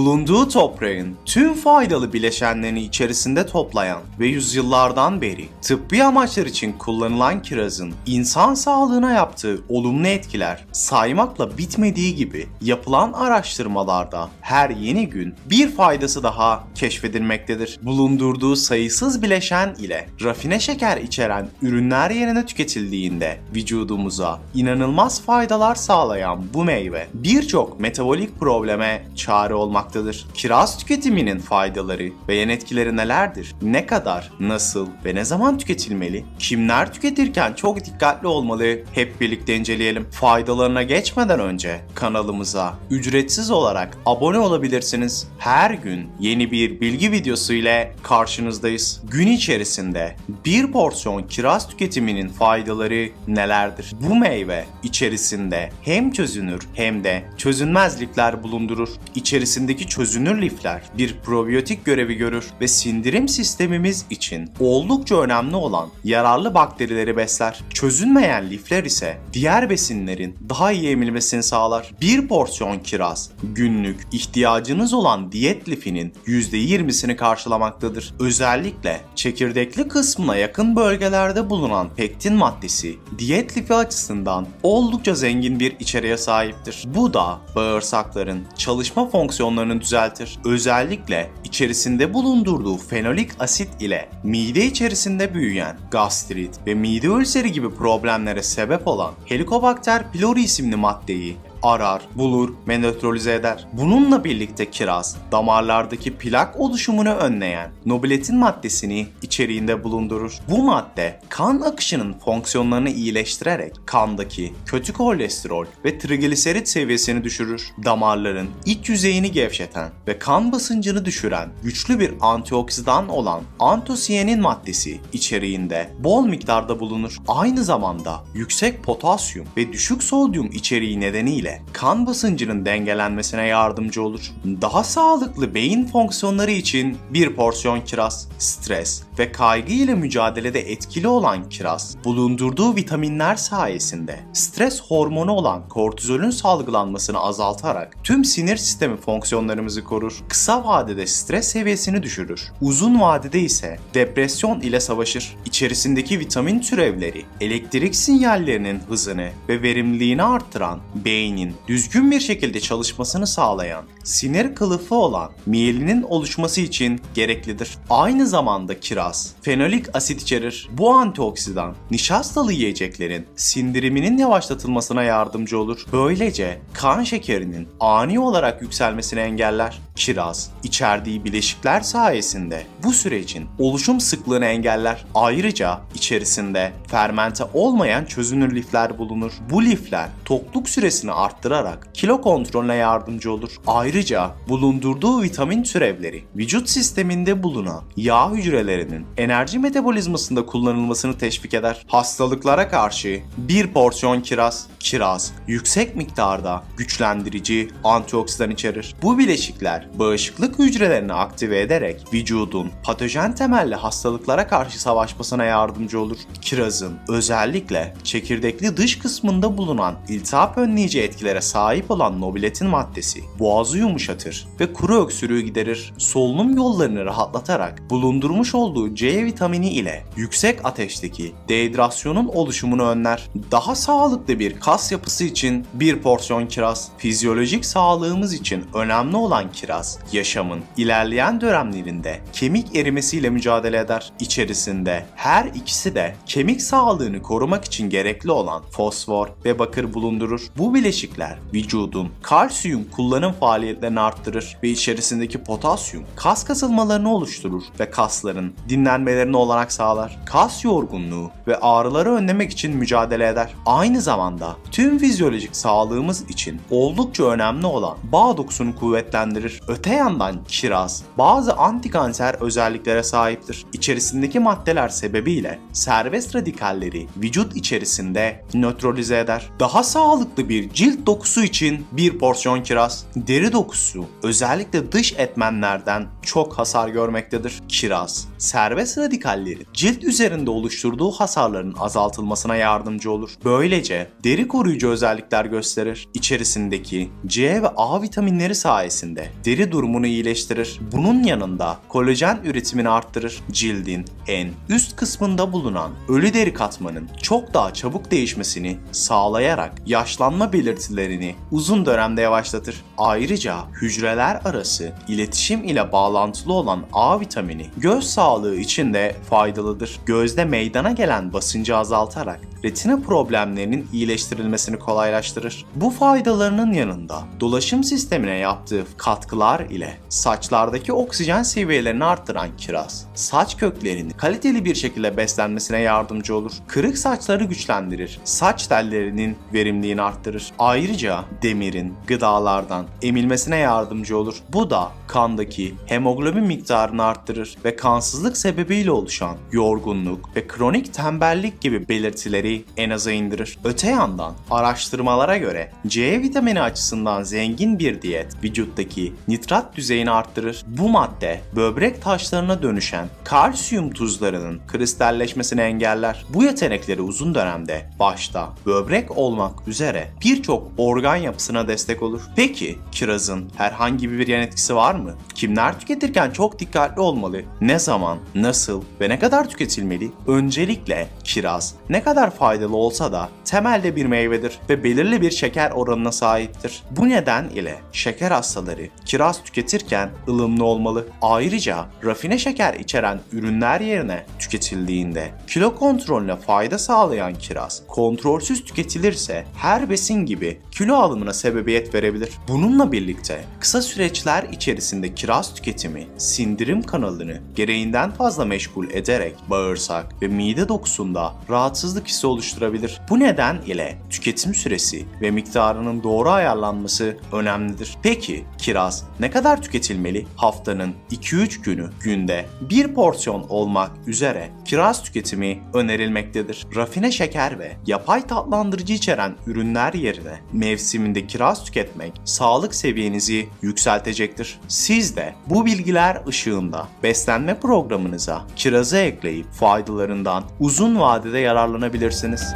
bulunduğu toprağın tüm faydalı bileşenlerini içerisinde toplayan ve yüzyıllardan beri tıbbi amaçlar için kullanılan kirazın insan sağlığına yaptığı olumlu etkiler saymakla bitmediği gibi yapılan araştırmalarda her yeni gün bir faydası daha keşfedilmektedir. Bulundurduğu sayısız bileşen ile rafine şeker içeren ürünler yerine tüketildiğinde vücudumuza inanılmaz faydalar sağlayan bu meyve birçok metabolik probleme çare olmaktadır. Kiraz tüketiminin faydaları ve yan etkileri nelerdir? Ne kadar, nasıl ve ne zaman tüketilmeli? Kimler tüketirken çok dikkatli olmalı? Hep birlikte inceleyelim. Faydalarına geçmeden önce kanalımıza ücretsiz olarak abone olabilirsiniz. Her gün yeni bir bilgi videosu ile karşınızdayız. Gün içerisinde bir porsiyon kiraz tüketiminin faydaları nelerdir? Bu meyve içerisinde hem çözünür hem de çözünmez lifler bulundurur. İçerisindeki çözünür lifler bir probiyotik görevi görür ve sindirim sistemimiz için oldukça önemli olan yararlı bakterileri besler. Çözünmeyen lifler ise diğer besinlerin daha iyi emilmesini sağlar. Bir porsiyon kiraz günlük ihtiyacınız olan diyet lifinin %20'sini karşılamaktadır. Özellikle çekirdekli kısmına yakın bölgelerde bulunan pektin maddesi diyet lifi açısından oldukça zengin bir içeriğe sahiptir. Bu da bağırsakların çalışma fonksiyonlarını düzeltir. Özellikle içerisinde bulundurduğu fenolik asit ile mide içerisinde büyüyen gastrit ve mide ülseri gibi problemlere sebep olan Helicobacter pylori isimli maddeyi arar, bulur ve nötralize eder. Bununla birlikte kiraz, damarlardaki plak oluşumunu önleyen nobiletin maddesini içeriğinde bulundurur. Bu madde kan akışının fonksiyonlarını iyileştirerek kandaki kötü kolesterol ve trigliserit seviyesini düşürür. Damarların iç yüzeyini gevşeten ve kan basıncını düşüren güçlü bir antioksidan olan antosiyanin maddesi içeriğinde bol miktarda bulunur. Aynı zamanda yüksek potasyum ve düşük sodyum içeriği nedeniyle kan basıncının dengelenmesine yardımcı olur. Daha sağlıklı beyin fonksiyonları için bir porsiyon kiraz, stres ve kaygı ile mücadelede etkili olan kiraz, bulundurduğu vitaminler sayesinde stres hormonu olan kortizolün salgılanmasını azaltarak tüm sinir sistemi fonksiyonlarımızı korur. Kısa vadede stres seviyesini düşürür. Uzun vadede ise depresyon ile savaşır. İçerisindeki vitamin türevleri elektrik sinyallerinin hızını ve verimliliğini arttıran beynin düzgün bir şekilde çalışmasını sağlayan sinir kılıfı olan miyelinin oluşması için gereklidir. Aynı zamanda kiraz fenolik asit içerir. Bu antioksidan nişastalı yiyeceklerin sindiriminin yavaşlatılmasına yardımcı olur. Böylece kan şekerinin ani olarak yükselmesini engeller. Kiraz içerdiği bileşikler sayesinde bu sürecin oluşum sıklığını engeller. Ayrıca içerisinde fermente olmayan çözünür lifler bulunur. Bu lifler tokluk süresini arttırarak kilo kontrolüne yardımcı olur. Ayrıca bulundurduğu vitamin türevleri vücut sisteminde bulunan yağ hücrelerinin enerji metabolizmasında kullanılmasını teşvik eder. Hastalıklara karşı bir porsiyon kiraz, kiraz yüksek miktarda güçlendirici antioksidan içerir. Bu bileşikler bağışıklık hücrelerini aktive ederek vücudun patojen temelli hastalıklara karşı savaşmasına yardımcı olur. Kirazın özellikle çekirdekli dış kısmında bulunan iltihap önleyici etkilere sahip olan nobiletin maddesi boğazı yumuşatır ve kuru öksürüğü giderir. Solunum yollarını rahatlatarak bulundurmuş olduğu C vitamini ile yüksek ateşteki dehidrasyonun oluşumunu önler. Daha sağlıklı bir kas yapısı için bir porsiyon kiraz, fizyolojik sağlığımız için önemli olan kiraz, yaşamın ilerleyen dönemlerinde kemik erimesiyle mücadele eder. İçerisinde her ikisi de kemik sağlığını korumak için gerekli olan fosfor ve bakır bulundurur. Bu bileşikler vücudun kalsiyum kullanım faaliyetlerini arttırır ve içerisindeki potasyum kas kasılmalarını oluşturur ve kasların dinlenmelerini olanak sağlar. Kas yorgunluğu ve ağrıları önlemek için mücadele eder. Aynı zamanda tüm fizyolojik sağlığımız için oldukça önemli olan bağ dokusunu kuvvetlendirir. Öte yandan kiraz bazı antikanser özelliklere sahiptir. İçerisindeki maddeler sebebiyle serbest radikalleri vücut içerisinde nötralize eder. Daha sağlıklı bir cilt Cilt dokusu için bir porsiyon kiraz. Deri dokusu özellikle dış etmenlerden çok hasar görmektedir. Kiraz, serbest radikallerin cilt üzerinde oluşturduğu hasarların azaltılmasına yardımcı olur. Böylece deri koruyucu özellikler gösterir. İçerisindeki C ve A vitaminleri sayesinde deri durumunu iyileştirir. Bunun yanında kolajen üretimini arttırır. Cildin en üst kısmında bulunan ölü deri katmanın çok daha çabuk değişmesini sağlayarak yaşlanma belirtilerini uzun dönemde yavaşlatır. Ayrıca hücreler arası iletişim ile bağlantılı olan A vitamini göz sağlığı için de faydalıdır. Gözde meydana gelen basıncı azaltarak retina problemlerinin iyileştirilmesini kolaylaştırır. Bu faydalarının yanında dolaşım sistemine yaptığı katkılar ile saçlardaki oksijen seviyelerini arttıran kiraz, saç köklerinin kaliteli bir şekilde beslenmesine yardımcı olur. Kırık saçları güçlendirir, saç tellerinin verimliliğini arttırır. Ayrıca demirin gıdalardan emilmesine yardımcı olur. Bu da kandaki hemoglobin miktarını arttırır ve kansızlık sebebiyle oluşan yorgunluk ve kronik tembellik gibi belirtileri en aza indirir. Öte yandan araştırmalara göre C vitamini açısından zengin bir diyet vücuttaki nitrat düzeyini arttırır. Bu madde böbrek taşlarına dönüşen kalsiyum tuzlarının kristalleşmesini engeller. Bu yetenekleri uzun dönemde başta böbrek olmak üzere birçok organ yapısına destek olur. Peki kirazın herhangi bir yan etkisi var mı? Kimler tüketirken çok dikkatli olmalı? Ne zaman, nasıl ve ne kadar tüketilmeli? Öncelikle kiraz ne kadar faydalı olsa da temelde bir meyvedir ve belirli bir şeker oranına sahiptir. Bu neden ile şeker hastaları kiraz tüketirken ılımlı olmalı. Ayrıca rafine şeker içeren ürünler yerine tüketildiğinde kilo kontrolüne fayda sağlayan kiraz kontrolsüz tüketilirse her besin gibi kilo alımına sebebiyet verebilir. Bununla birlikte kısa süreçler içerisinde kiraz tüketimi sindirim kanalını gereğinden fazla meşgul ederek bağırsak ve mide dokusunda rahatsızlık hissi oluşturabilir. Bu neden ile tüketim süresi ve miktarının doğru ayarlanması önemlidir. Peki kiraz ne kadar tüketilmeli? Haftanın 2-3 günü günde bir porsiyon olmak üzere kiraz tüketimi önerilmektedir. Rafine şeker ve yapay tatlandırıcı içeren ürünler yerine mevsiminde kiraz tüketmek sağlık seviyenizi yükseltecektir. Siz de bu bilgiler ışığında beslenme programınıza kirazı ekleyip faydalarından uzun vadede yararlanabilirsiniz.